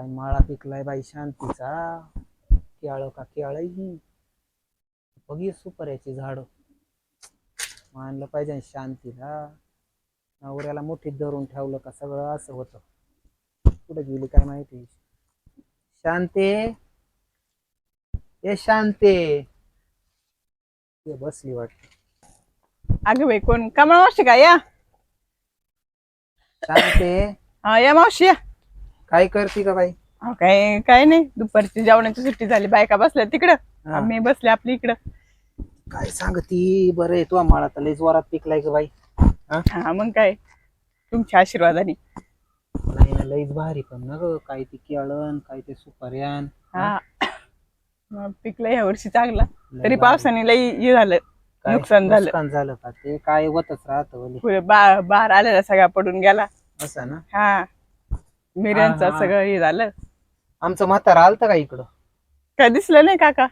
काय माळा पिकलाय बाई शांतीचा. केळ का केळ ही बघी सुपाऱ्याची झाड. मानलं पाहिजे शांतीला. नवऱ्याला मुठीत धरून ठेवलं का सगळं असं होतं. कुठे गेली काय माहिती? शांते? ए शांते! ते बसली वाटत. अगं बाई कोण? कमळ मावशी का? या. शांते? हा या मावशी या. काय करते का बाई? अहो, काय काय नाही. दुपारची जेवणाची सुट्टी झाली. बायका बसल्या तिकडं. हा. आम्ही बसले आपली इकडं. काय सांगती? बरं आहे तू माळा तर लय जोरात पिकलाय का बाई. हा? मग काय? तुमच्या आशीर्वादाने. नाही ना लईच भारी पण ना ग. काय ते केळण काय ते सुपाऱ्यान. हा. मग पिकलं या वर्षी चांगला. लय तरी भारी. पावसाने लई हे झालं. काय नुकसान झालं. नुकसान झालं का ते? काय होतच राहत बा बाहेर आलेला सगळा पडून गेला. असं ना? हा. मिऱ्यांचं. सगळं हे झालं. आमचं म्हातारा आलत का इकडं? काय दिसलं नाही काका?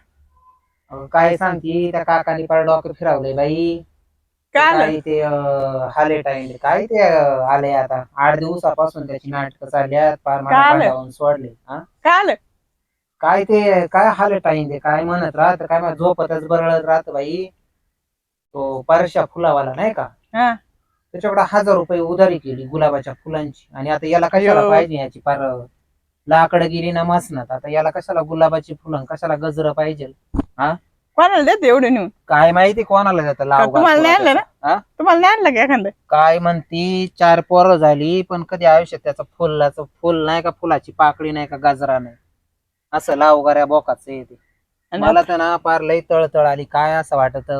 काय सांगती त्या काकाने पार डॉक्टर फिरवलंय बाई. काय आलं? काय ते हाले टाइम काय ते अं, आले आता? आठ दिवसापासून त्याची नाटकं चालल्यात. पार मला काय आलं? पांडावून सोडले. हा? काय आलं? काय ते काय हाले टाइम ते काय म्हणत राहत? काय म्हणत झोपतच बरळत राहत बाई. तो परशा फुलावाला नाही का? हा. त्याच्याकडे हजार रुपये उधारी केली गुलाबाच्या फुलांची. आणि आता याला कशाला. पाहिजे याची पार? लाकड गेली ना मसनात. आता याला कशाला गुलाबाची फुलं कशाला गजर पाहिजे? कोणाला देते एवढं नेऊन? काय माहिती कोणाला लाव का तुम्हाला नाही आणलं हा? तुम्हाला नाही आणलं का एखादं? काय म्हणती? चार पोरं झाली पण कधी आयुष्यात त्याचं फुलाचं फुल नाही का फुलाची पाकळी नाही का गजरा नाही? असं लाव गऱ्या बोकाचं येते आणि मला तर ना पार लई तळतळ आली. काय असं वाटत?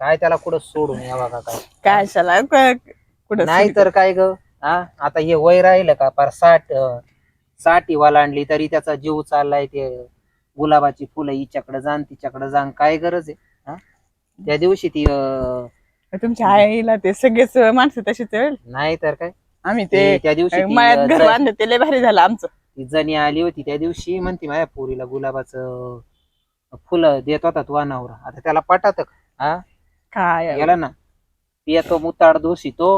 काय त्याला कुठं सोडून यावा का काय? काय शाला कुठं नाही तर काय ग? हा? आता हे वय राहिलं का? पार साठ अं, साठी वालांडली तरी त्याचा जीव चाललाय ते गुलाबाची फुलं हिच्याकडे जाण तिच्याकडे जाण. काय गरज आहे? हा? त्या दिवशी ती अं, तुमच्या आईला ते सगळेच माणसं तशीच आहे. नाही तर काय? आम्ही ते ते त्या दिवशी ती, मळ्यात अं, घर बांधलं ते लय भारी झालं आमचं. ती जणी आली होती त्या दिवशी म्हणते माझ्या पोरीला गुलाबाचं फुलं देत होता तू अनावरा. आता त्याला पटात हा? काय? गेला ना. पियातो मुताड दोषी तो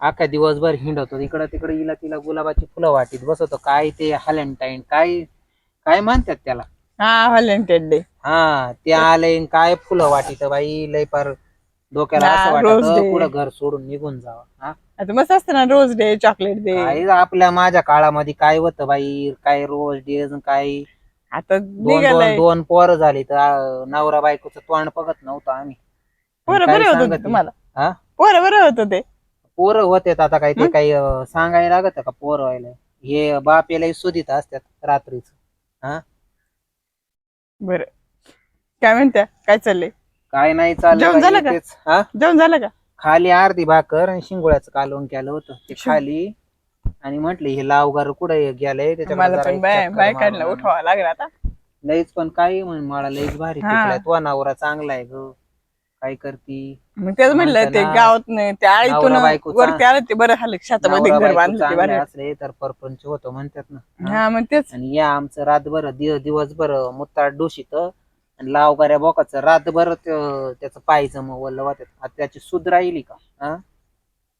अख्खा दिवसभर हिंडतो. इकडं तिकडे हिला तिला गुलाबाची फुलं वाटीत बसवतो. काय ते हॅलेंटाईन काय काय म्हणतात त्याला? हा व्हॅलेंटाईन डे. हा ते आले न काय फुलं वाटीत बाई लय पार डोक्याला हा, असं वाटत day. कुठं घर सोडून निघून जावं. हा? आता मस्त असतं ना रोज डे चॉकलेट डे. काय आपल्या माझ्या काळामध्ये काय होतं बाई? काय रोज डे काय? आता दोन दोन निघालंय. दोन पोरं झाली तर नवरा बायकोचं तोंड बघत नव्हतं आम्ही. पोरं काय बरे होत सांगते? तुम्हाला? हा? पोरं बरं होत ते. पोरं होते आता काय ते हं? काही अं, सांगायला लागत का पोरं व्हायला? हे बाप याला सुदित असतात रात्रीच. बरं. काय म्हणत्या? काय चाललंय? काय नाही चाललं झालं का? तेच हा? जेवण झालं का? खाली अर्धी भाकर आणि शिंगोळ्याचं कालवण केलं होतं. ते खाली आणि म्हटले हे लावगार कुठे गेलंय? मला पण बाय काढलं. उठवावं लागेल आता. लईच पण काही म्हण मला लईच भारी हा. पिकलाय. तो नवरा चांगला आहे ग. काय करती? मग तेच म्हणलं ते ना, गावात नाही ते आळीतून नवरा बायकोचा- वरती आलं ते बरं झालं शेतामध्ये नवरा घर बायको बांधलं ते चांगले बरं. असले तर परपंच होतो म्हणतात ना. हा. हा मग तेच. आणि या आमचं रातभर दिव दिवसभर मुत्ताड डोशीत आणि लावगाऱ्या बोकाचं रातभर त्यो- त्याचं पायचं मग वल्ल वाटत आता त्याची सुध राहिली का? हा?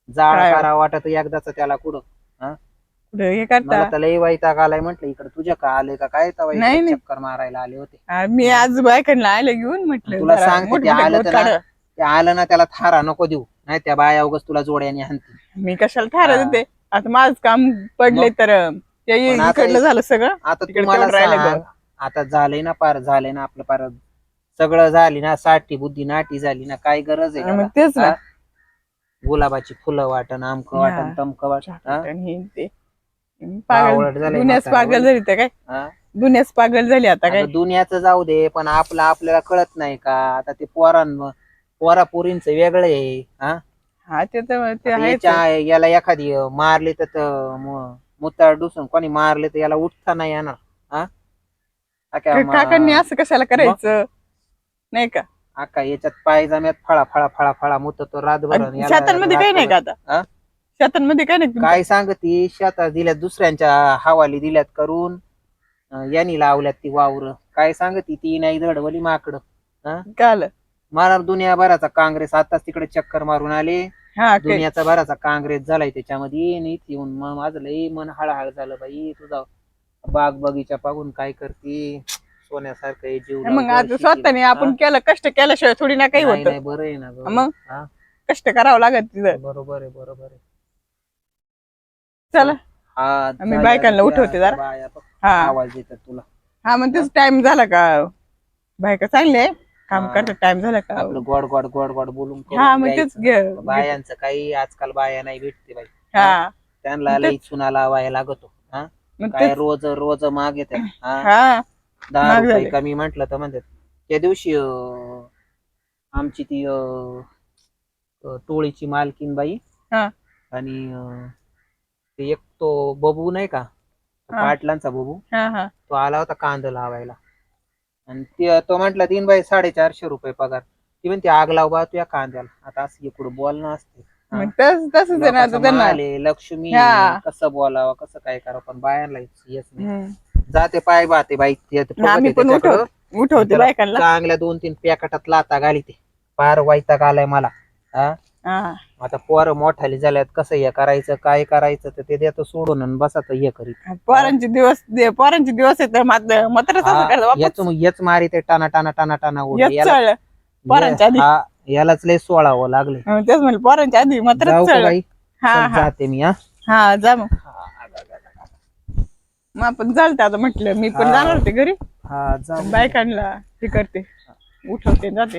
जाळ काय? करा वाटत एकदाच त्याला कुठं? हे मला करता लई वैताग आलाय म्हटलं इकडे तुझ्या का आले का काय तवा नाही, इकडे नाही. चक्कर मारायला आले होते आ, मी आज बायकडनं आले घेऊन म्हटलं तुला जरा सांगते ते आलं तर ना, काढ. ते आलं ना त्याला थारा नको देऊ नाही त्या बाया उगाच तुला जोड्याने हाणतील मी कशाला थारा हा. देते आता माझं काम पडले? तर ते पण आता इकडलं झालं सगळं आता तिकडे तुम्हाला तेवढं राहिलं सांग, आता झालंय ना पार झालंय ना आपलं पार सगळं झाली ना साठी बुद्धी नाटी झाली ना काय गरज आहे मग? तेच ना? गुलाबाची फुलं वाटण आमक वाटण हा. तमक वाटण हा? आणि हे ते पागल दुनियाच पागल झाली तर काय? दुनियाच पागल झाली आता काय? दुनियाचं जाऊ दे पण आपलं आपल्याला कळत नाही का? आता ते पोरां पोरा पोरींच वेगळं आहे हा? हा ते तर ते आता आहेच. याच्या याला एखादी मारली तर त- म- मुतार डुसून कोणी मारले तर याला उठता नाही येणार हा? अख्या का- काकांनी मा- असं कशाला करायचं? नाही का? अख्खा याच्यात पायजाम्यात फळा फळा फळा फळा मुत तो रातभर आणि याला शेतांमध्ये काही नाही का आता? हा? शेतांमध्ये काही नाही काय सांगती शेतात दिल्यात दुसऱ्यांच्या हवाली दिल्यात करून अं, यांनी लावल्यात ती वावर काय सांगती ती नाही धडवली माकड? काय आलं? मला दुनियाभराचा काँग्रेस आताच तिकडे चक्कर मारून आले हा दुनियाचा बराचा काँग्रेस झालाय त्याच्यामध्ये आणि इथे येऊन मग माझं लई मन हळहळ झालं बाई तुझा बाग बगीचा पाहून काय करते सोन्यासारखं जीव मग लावतो, आता शिकेल. स्वतःने आपण हा? केलं कष्ट केल्याशिवाय थोडी ना काही नाही, होतं नाही, बरं आहे ना गं. मग? हा? कष्ट करावं लागत तिथं बरोबर आहे बरोबर आहे चला. हा आम्ही बायकांना उठवते जरा. बाया बघ, हा. आवाज येतात तुला. हा मग तेच टाइम झाला का? बायका चांगले काम. करतात टाइम झाला का? आपलं गोड गोड गोड गोड बोलून करून हा मग द्यायचं. तेच घे- बायांचं काही आजकाल बाया नाही भेटते बाई. हा. त्यांना लई चुना लावायला लागतो. हा. मग काय तेच रोज रोज माग हा. हा. दहा महाग रुपये झाले. कमी म्हंटल तर म्हणतात. त्या दिवशी अं, आमची ती अं, अं, टोळीची मालकीन बाई हा. आणि अं, ते एक तो बबू नाही का? हा. पाटलांचा बबू. हा हा. तो आला होता कांदा लावायला. आणि ते तो म्हटला तीन बाई साडेचारशे रुपये पगार. ती म्हणते आग लाव बा कांद्याला. आता असं इकडं बोलणं असते. मग तस तसंच आहे ना आता लोकांचं त्यांना माल लक्ष्मी हा. कसं बोलावं कसं काय करावं पण बायांना येत नाही. हम्म. जाते पाय बाते बाई ते तर ना, आम्ही बघते पण त्याच्याकडं. उठवतो उठवते त्याला बायकांना. चांगल्या दोन तीन पॅकेटात लाता घाली ते. फार वैताग आलाय मला. हा? हा. आता पोरं मोठाली झाल्यात कसं हे करायचं काय करायचं तर ते देतो सोडून आणि बसात हे करीत. पोरांचे दिवस दे- पोरांचे दिवस येत मात्र मात्र करत बापा. याच याच मारी ते टाना टाना टाना टाना. हेच याला- पोरांच्या आधी. हा, यालाच लय सोळावं लागले हं, तेच म्हणलं पोरांच्या आधी मात्र जाऊ का चढ बाई? हा चल, हा. जाते मी हा. हा जा मग. मग आपण चालते आता म्हटलं मी पण. जाणार होते घरी. हा जा बायकांना हे करते उठवते जाते.